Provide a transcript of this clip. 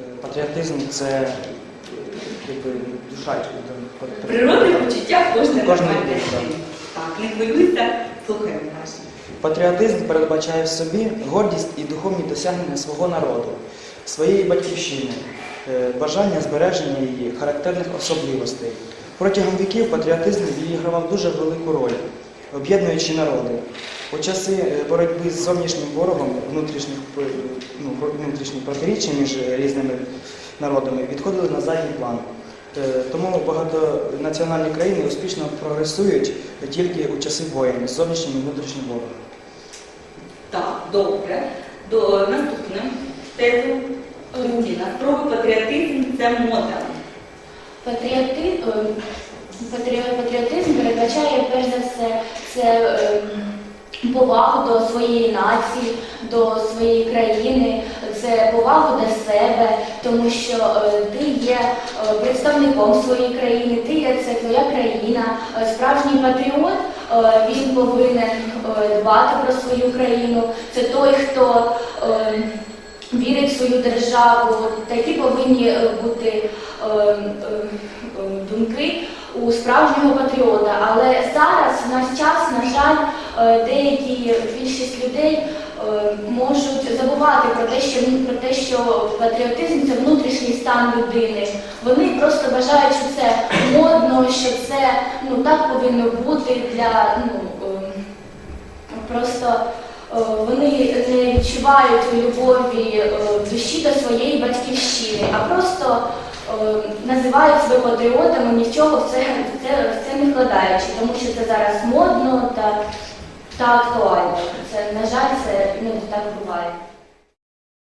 Е, Патріотизм це е, якби душа. Природне почуття людини, людини. Так, не хвилюйся, слухаємо наші. Патріотизм передбачає в собі гордість і духовні досягнення свого народу, своєї батьківщини, е, бажання збереження її характерних особливостей. Протягом віків патріотизм відігравав дуже велику роль, об'єднуючи народи. У часи е, боротьби з зовнішнім ворогом внутрішніх, ну, про- протиріччя між різними народами відходили на задній план. Е, Тому багатонаціональні країни успішно прогресують тільки у часи воєн з зовнішнім і внутрішнім ворогом. Так, добре. До наступне тезу Кристина. Спроби патріотизм це мода. Патріоти... Патріотизм передбачає перш за все це ем, повагу до своєї нації, до своєї країни, це повагу до себе, тому що е, ти є е, представником своєї країни, ти є це твоя країна. Е, Справжній патріот він повинен дбати про свою країну. Це той, хто вірить в свою державу. Такі повинні е, бути е, е, думки у справжнього патріота. Але зараз в наш час, на жаль, деякі більшість людей можуть забувати про те, що про те, що патріотизм це внутрішній стан людини. Вони просто вважають, що це модно, що це ну так повинно бути для ну. е, Просто вони не відчувають любові е, душі до своєї батьківщини, а просто е, називають себе патріотами, нічого в це, це, це не вкладаючи, тому що це зараз модно та, та актуально. Це, на жаль, це не так буває.